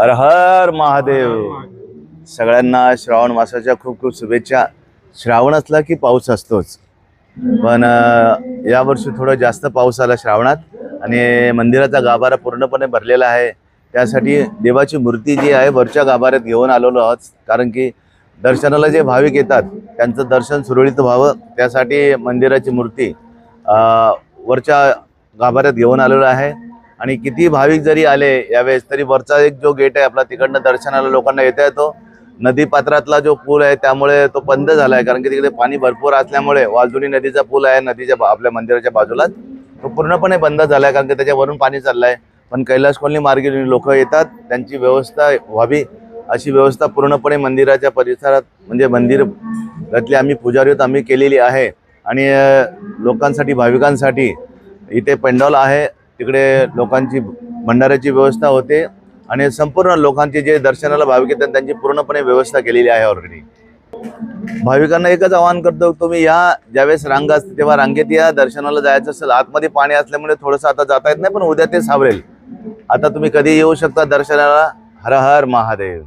हर हर महादेव. सगळ्यांना श्रावण मासाच्या खूप खूप शुभेच्छा. श्रावण असला की पाऊस असतोच. पण यावर्षी थोडं जास्त पाऊस आला श्रावणात आणि मंदिराचा गाभारा पूर्णपणे भरलेला आहे. त्यासाठी देवाची मूर्ती जी आहे वरच्या गाभाऱ्यात घेऊन आलेलो आहोत. कारण की दर्शनाला जे भाविक येतात त्यांचं दर्शन सुरळीत व्हावं. त्यासाठी मंदिराची मूर्ती वरच्या गाभाऱ्यात घेऊन आलेलो आहे. आणि किती भाविक जरी आले यावेळेस तरी वरचा एक जो गेट आहे आपला तिकडनं दर्शनाला लोकांना येता येतो. नदी पात्रातला जो पूल आहे त्यामुळे तो बंद झाला आहे कारण की तिकडे पाणी भरपूर असल्यामुळे वालजुनी नदीचा पूल आहे नदीच्या बा- आपल्या मंदिराच्या बाजूला. तो पूर्णपणे बंद झाला आहे कारण की त्याच्यावरून पाणी चाललं आहे पण कैलास कॉलनी मार्गे लोक येतात. त्यांची व्यवस्था व्हावी अशी व्यवस्था पूर्णपणे मंदिराच्या परिसरात म्हणजे मंदिर आम्ही पुजारी आहोत आम्ही केलेली आहे. आणि लोकांसाठी भाविकांसाठी इथे पेंडॉल आहे. तिकडे लोकांची भंडाऱ्याची व्यवस्था होते आणि संपूर्ण लोकांची जे दर्शनाला भाविक येतात त्यांची पूर्णपणे व्यवस्था केलेली आहे ऑलरेडी भाविकांना एकच आवाहन करतो तुम्ही या ज्यावेळेस रांग असते तेव्हा रांगेत या दर्शनाला जायचं असेल आतमध्ये पाणी असल्यामुळे थोडंसं आता जाता येत नाही पण उद्या ते सावरेल. आता तुम्ही कधी येऊ शकता दर्शनाला. हर हर महादेव.